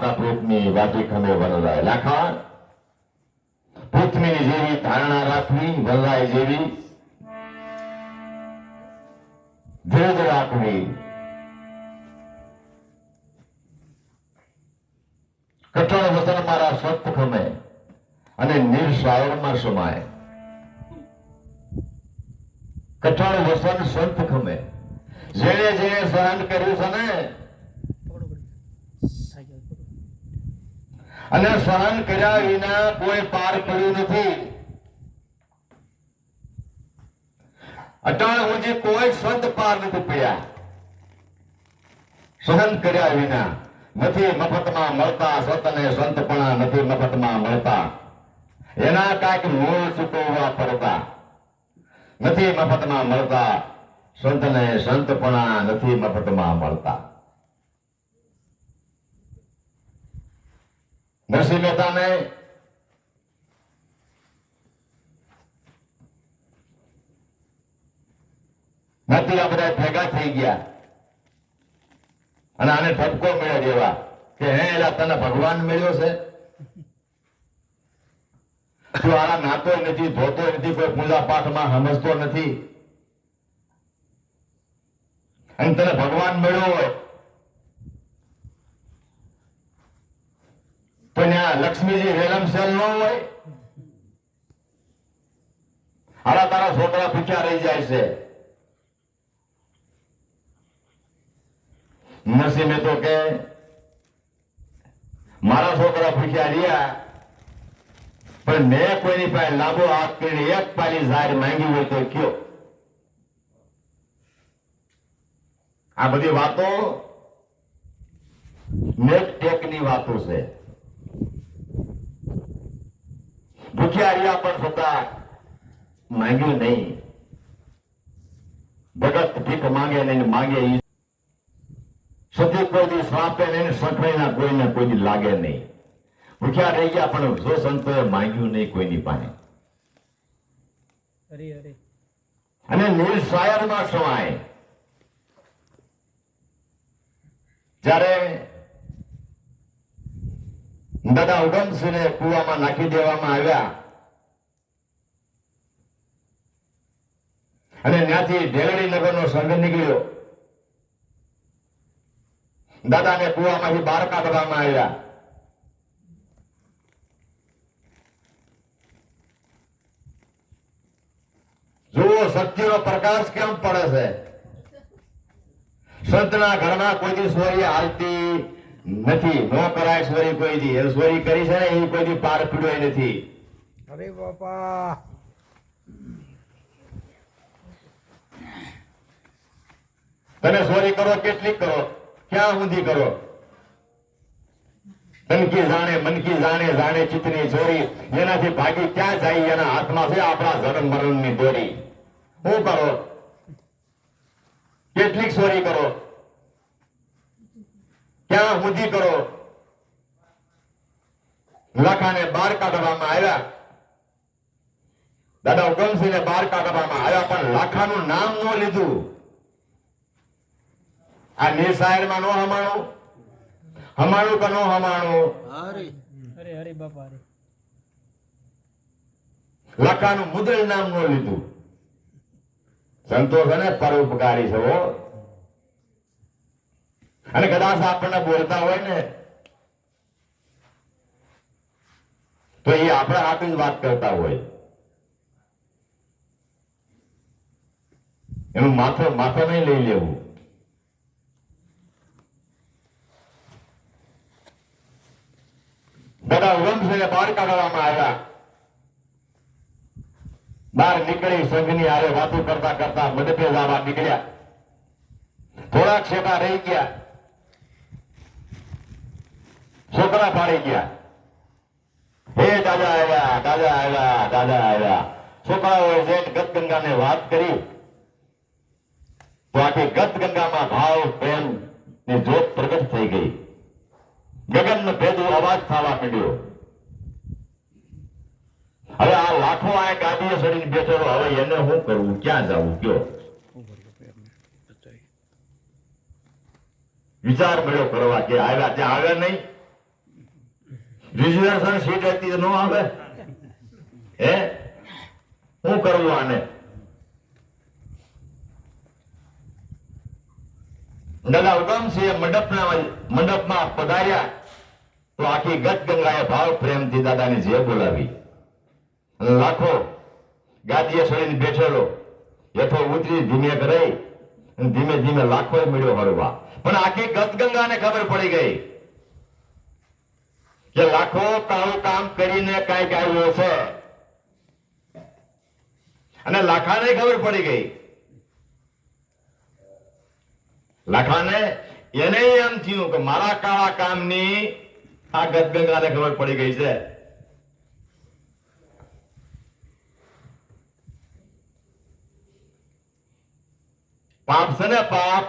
માતા પ્રેતની વાટી ખમે વરરાય લાખા પૃથ્વીની જેવી ધારણા રાખવી વરરાય જેવી ધીરજ રાખવી કઠોળ વસન મારા સત ખમે. અને નિર્શાયરમાં સમાય કઠોળ વસન સંત ખમે જેણે જેણે સહન કર્યું છે ને અને સહન કર્યા વિના કોઈ પાર પડ્યું નથી. અટાણ સુધી કોઈ સંત પાર નથી પડ્યા. સહન કર્યા વિના નથી મફતમાં મળતા સંતને સંતપણા નથી મફતમાં મળતા. એના કાંઈક મૂળ ચૂકવવા પડતા. નથી મફતમાં મળતા સંતને સંતપણા નથી મફતમાં મળતા. નરસિંહ મહેતાને નથી આ બધા ભેગા થઈ ગયા. અને આને ઠપકો મળ્યો જેવા કે હે, એલા, તને ભગવાન મળ્યો છે? તું આના નાતો નથી, ધોતો નથી, કોઈ પૂજા પાઠમાં સમજતો નથી. અને તને ભગવાન મળ્યો હોય તો આ લક્ષ્મીજી રેલમ સેલ ન હોય? હારા તારા છોકરા ભૂખ્યા રહી જાય છે. નસીમે તો કે, મારા છોકરા ભૂખ્યા રહ્યા, પણ મેં કોઈની પાસે લાંબો હાથ કરીને એક પાલી ઝાર માંગી હોય તો કયો? આ બધી વાતો નેક ટેકની વાતો છે. ભૂખ્યા રહ્યા પણ છતાં માંગ્યું નહીં. ભગત ભીખ માંગે નહીં માંગે સતી કોઈ દી શ્રાપે નહીં સંકળાઈના કોઈને કોઈ દી લાગે નહીં. ભૂખ્યા રહી ગયા પણ જો સંતોએ માંગ્યું નહીં કોઈની પાસે. અને નિર્શાયરમાં સમાય. જ્યારે દાદા ઉગમસિંહને કુવામાં નાખી દેવામાં આવ્યા. અને ત્યાંથી ઢેલડી નગરનો સંઘ નીકળ્યો. દાદાને કુવામાંથી બહાર કાઢવામાં આવ્યા. જુઓ સત્યનો પ્રકાશ કેમ પડે છે? સંતના ઘરમાં કોઈ દિવસ સોરી હાલતી નથી નો કરાય સોરી કોઈ દી એ કરી છે ને એ કોઈ દી પાર પીડ્યો નથી. અરે બાપા. તમે સોરી કરો કેટલી કરો? ક્યાં સુધી કરો? તનકી જાણે મનકી જાણે જાણે ચિતની ચોરી. એનાથી ભાગી ક્યાં જાય એના હાથમાં છે આપણા જન્મ મરણની દોરી. શું કરો? કેટલીક ચોરી કરો. ક્યાં સુધી કરો. લખાને બહાર કાઢવામાં આવ્યા. દાદા ઉગમસિંહને બહાર કાઢવામાં આવ્યા પણ લાખાનું નામ ન લીધું. આ નિશાયરમાં નો હમાણું? હમાણું કે નો હમાણું? અરે. હરે બાપા લખાનું મુદ્રલ નામ નો લીધું. સંતોષ અને પરોપકારી છે અને કદાચ આપણને બોલતા હોય ને, તો એ આપણે આપી વાત કરતા હોય. એનું માથે માથે નહીં લઈ લેવું. બધા વંશને બહાર કાઢવામાં આવ્યા. બહાર નીકળી સંઘની આરે વાતો કરતા કરતા મંડપે જવા નીકળ્યા. થોડાક સેવા રહી ગયા. છોકરા પાડી ગયા. હે દાદા આવ્યા દાદા આવ્યા દાદા આવ્યા. છોકરાઓએ જઈને ગતગંગાને વાત કરી, તો આખી ગતગંગામાં ભાવ, પ્રેમની જોત પ્રગટ થઈ ગઈ. ગગન ભેદો અવાજ થવા માંડ્યો. હવે આ લાખો આ ગાદીએ ચડીને બેઠેલો હવે એને શું કરવું ક્યાં જવું કયો? વિચાર મળ્યો કરવા કે આવ્યા ત્યાં આવ્યા નહીં? રિઝર્વેશન સીટ હતી ન આવે? હે? શું કરવું આને? દાદા ઉગમસિંહે મંડપના મંડપમાં પધાર્યા તો આખી ગત ગંગાએ ભાવ પ્રેમથી દાદાની જે બોલાવી. લાખો ગાદીએ સળીને બેઠેલો. હેઠો ઉતરી ધીમે રહી ધીમે ધીમે લાખો મળ્યો હરવા પણ આખી ગત ગંગાને ખબર પડી ગઈ. કે લાખો કાળું કામ કરીને કંઈક આવ્યો છે. અને લાખાને ખબર પડી ગઈ. લાખાને એને એમ થયું કે મારા કાળા કામની આ ગદગંગાને ખબર પડી ગઈ છે. પાપ છે ને પાપ.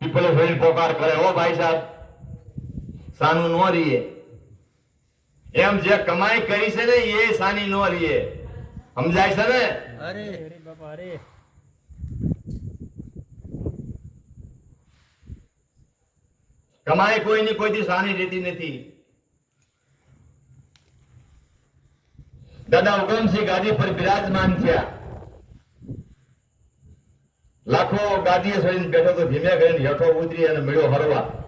પીપલે ફરીને પોકાર કરે. હો ભાઈ સાહેબ, સાનું નો રીએ. એમ જે કમાઈ કરી છે ને એ સાની નો રીએ. સમજાય છે ને? અરે. બાપા અરે કમાઈ કોઈની કોઈથી સાની રહેતી નથી. દાદા ઉગમસિંહ ગાદી પર બિરાજમાન થયા. લાખો ગાદીએ સડીને બેઠો તો ધીમે કરીને હેઠો ઉતરી અને મળ્યો હરવા.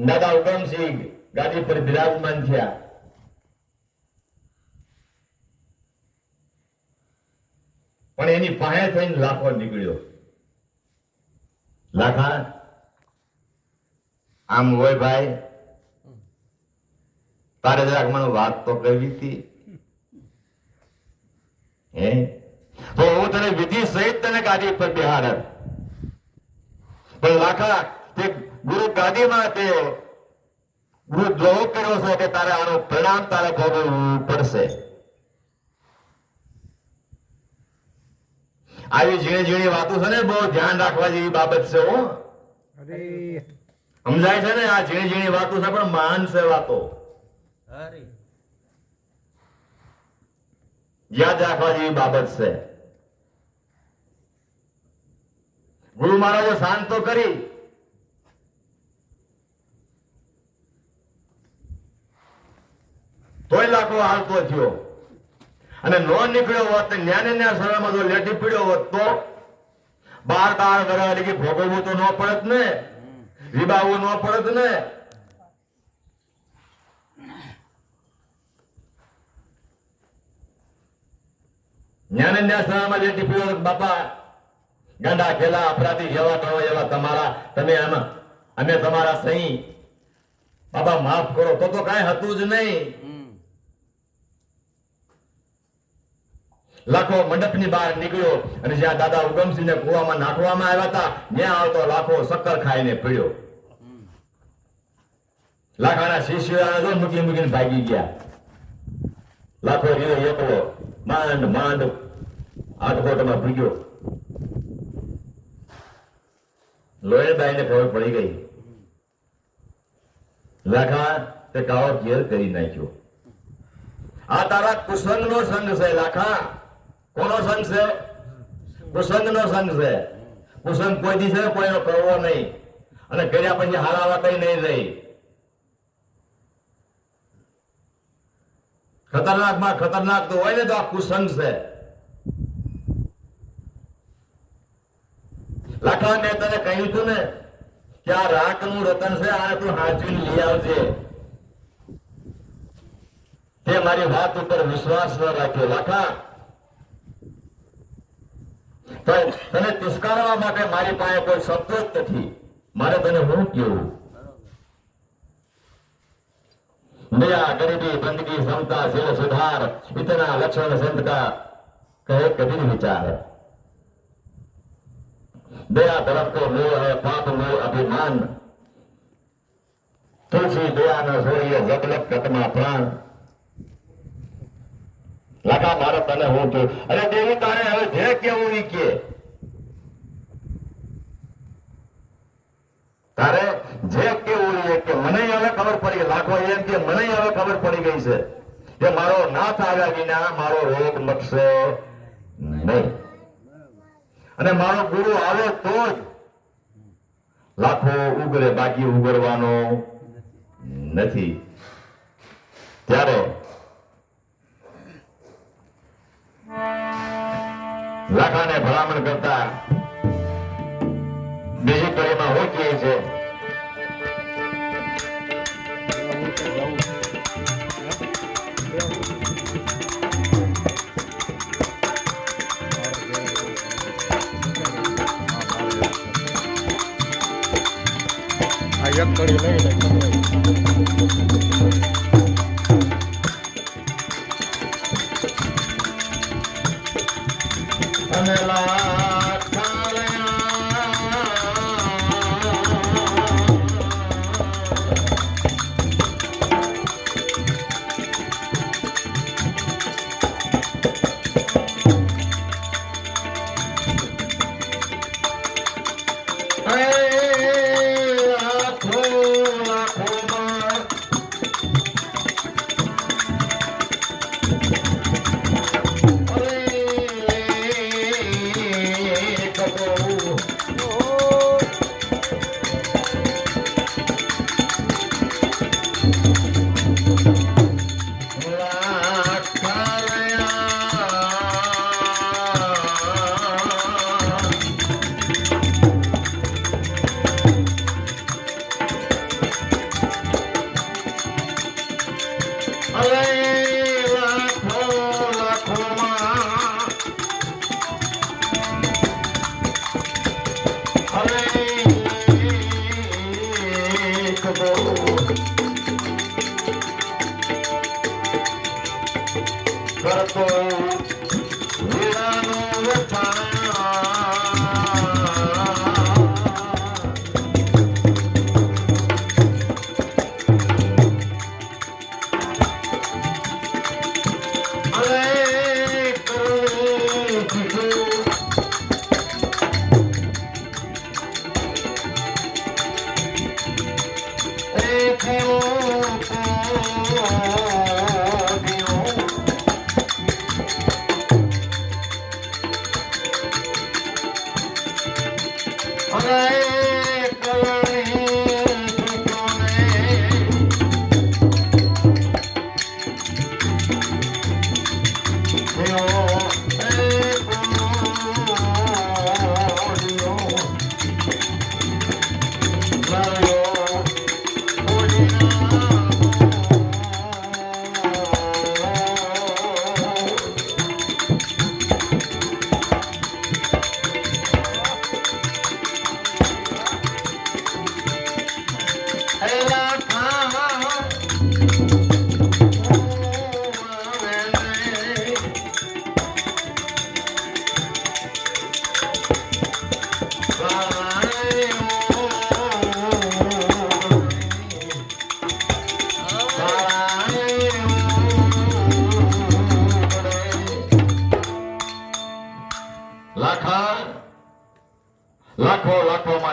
દાદા ઉગમસિંહ ગાદી પર બિરાજમાન થયા. પણ એની પાસે થઈને લાખો નીકળ્યો. લાખા, આમ હોય ભાઈ, તારે જરાક મને વાત તો કરવી હતી. હે? તો હું તને વિધિ સહિત તને ગાદી પર બિહાર પણ લાખા, તે ગુરુ ગાદીમાં તે ગુરુ દ્રોહ કર્યો છે કે તારે આનું પરિણામ તારે ભોગવવું પડશે. આવી ઝીણી ઝીણી વાતો છે ને બહુ ધ્યાન રાખવા જેવી બાબત છે હો. સમજાય છે ને આ ઝીણી ઝીણી વાતો છે પણ મહાન છે વાતો. અરે. યાદ રાખવા જેવી બાબત છે. ગુરુ મહારાજે શાંત તો કરી તોય લાખો હાલતો થયો. અને નો નીકળ્યો હોત ન્યાને ન્યા સરળમાં જો લેટી પીડ્યો હોત તો બાર બાર વર્ષ લગી ભોગવવું તો ન પડત ને. રીબાવવું ન પડત ને. ન્યાને ન્યા સરળમાં લેટી પીડ્યો બાપા, ગાંડા ખેલા અપરાધી જેવા કરો એવા તમારા, તમે આમાં અમે તમારા સહી. બાબા માફ કરો, તો તો કાંઈ હતું જ નહીં. લાખો મંડપની બહાર નીકળ્યો અને જ્યાં દાદા ઉગમસિંહને કુવામાં નાખવામાં આવ્યા હતા, ત્યાં આવતો લાખો શક્કર ખાઈને પીડ્યો. લાખાના શિષ્યો મૂકી મૂકીને ભાગી ગયા. લાખો રહ્યો, એકલો, માંડ માંડ આટકોટમાં ભૂગ્યો. લોહીબાઈને ખબર પડી ગઈ. લાખા તે કાળો ઘેર કરી નાખ્યો. આ તારા કુસંગ નો સંગ છે, લાખા. કોનો સંગ છે? કુસંગ નો સંગ છે. કુસંગ કોઈ છે કોઈનો કરવો નહીં. અને કર્યા પછી હારાવા કઈ નહીં રહી. ખતરનાકમાં ખતરનાક તો હોય ને તો આ કુસંગ છે. લાખા મેં તને કહ્યું હતું ને કે આ રાકનું રતન છે, આને તું હાચવીને લઈ આવજે. તે મારી વાત ઉપર વિશ્વાસ ન રાખ્યો લાખા તો તને તિસ્કારવા માટે મારી પાસે કોઈ શબ્દ જ નથી મારે તને હું કેવું दया गरीबी बंदगी समता शील सुधार इतना लक्षण संत का कहे कभी नहीं विचार है दया तरफ को मोह है पाप मोह अभिमान तुलसी दया न सोइए जबलक कटमा प्राण લાખા ભારત અને હું છું. અરે દેવી હવે જે કેવું ઈ કે. તારે જે કેવું એ કે મને હવે ખબર પડી, લાખો એમ કે મને હવે ખબર પડી ગઈ છે કે મારો નાથ આવ્યા વિના મારો રોગ મટશે નહીં. અને મારો ગુરુ આવે તો જ લાખો ઉગરે બાકી ઉગરવાનો નથી. ત્યારે લાખાને ભલામણ કરતા બીજી કડીમાં કહે છે એક કડી લઈ લે. અને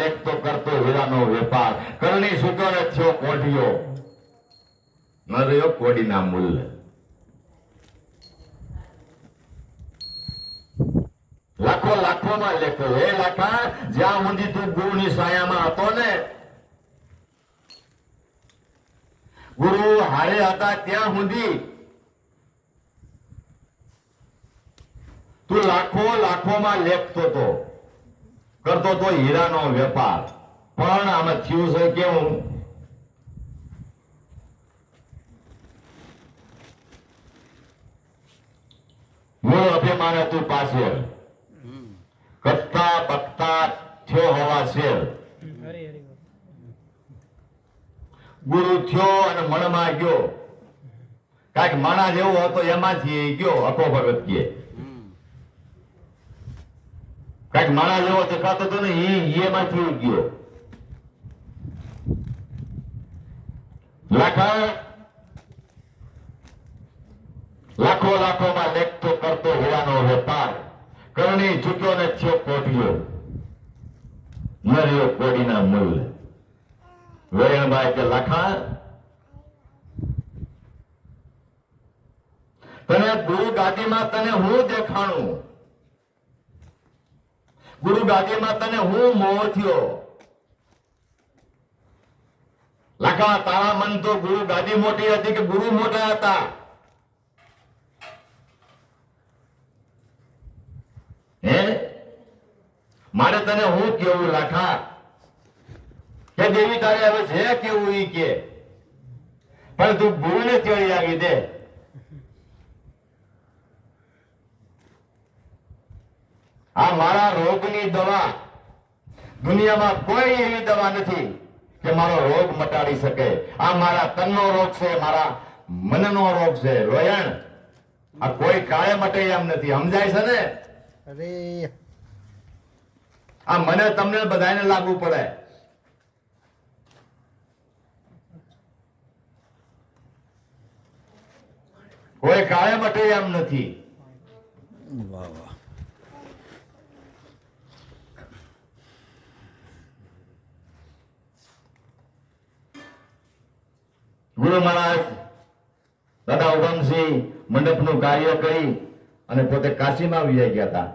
લેખતો કરતો હીરાનો વેપાર. કરણી છૂટ્યો થયો કોઢિયો ન રહ્યો કોડીના મૂલ્ય. લાખો લાખોમાં લેખો. એ લાખા, જ્યાં સુધી તું ગુરુની સાયામાં હતો ને, ગુરુ હારે હતા ત્યાં સુધી તું લાખો લાખોમાં લેખતો તો કરતો તો હીરાનો વેપાર. પણ આમાં થયું છે કેવું? મૂળ અભિમાન હતું પાસે કરતા પકતા થયો હોવા શેર. હરી ગુરુ થયો અને મનમાં ગયો. કાંઈક માણા જેવો હતો એમાંથી ગયો અખો ભગત કે. કાંઈક માણા જેવો દેખાતો હતો ને એ એમાંથી ગયો. લાખા લાખો માં લેખતો કરતો હોવાનો વેપાર કરણી ચૂક્યો ને થયો કોઠિયો મર્યો કોડીના મૂલ્ય વેરણભાઈ કે લખાણ તને ગુરુ ગાદીમાં તને હું દેખાણું? ગુરુ ગાદી માતાને હું મોહ થયો. લખા, તારા મન તો ગુરુ ગાદી મોટી હતી કે ગુરુ મોટા હતા? હે? મારે તને હું કેવું, લાખા? કે દેવી, તારે હવે છે કેવું ઈ કે. પણ તું ગુરુને ચડી આવી દે. આ મારા રોગની દવા. દુનિયામાં કોઈ એવી દવા નથી કે મારો રોગ મટાડી શકે. આ મારા તનનો રોગ છે મારા મનનો રોગ છે. રોયણ આ કોઈ કાળે મટે એમ નથી. સમજાય છે ને? અરે. આ મને તમને બધાને લાગુ પડે. કોઈ કાળે મટે એમ નથી. વાહ વાહ. ગુરુ મહારાજ દાદા ઉગમસિંહ મંડપનું કાર્ય કરી અને પોતે કાશીમાં વિજય ગયા હતા.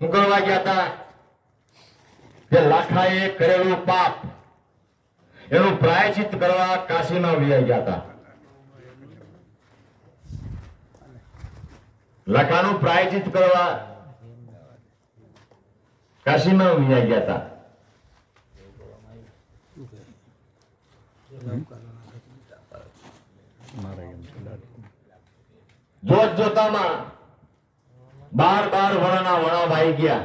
કરવા ગયા હતા? કે લાખાએ કરેલું પાપ, એનું પ્રાયચિત કરવા કાશીમાં વિજય ગયા હતા. લાખાનું પ્રાયચિત કરવા કાશીમાં વિજય ગયા હતા મારે એમ છે દાઢું જોત જોતામાં બાર બાર વણાના વણા ભાઈ ગયા.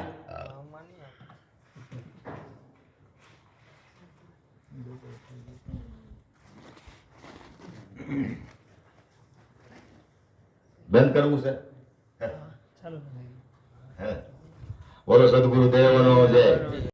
બંધ કરવું છે? ચાલો. હે. બોલો સદગુરુ દેવનો જય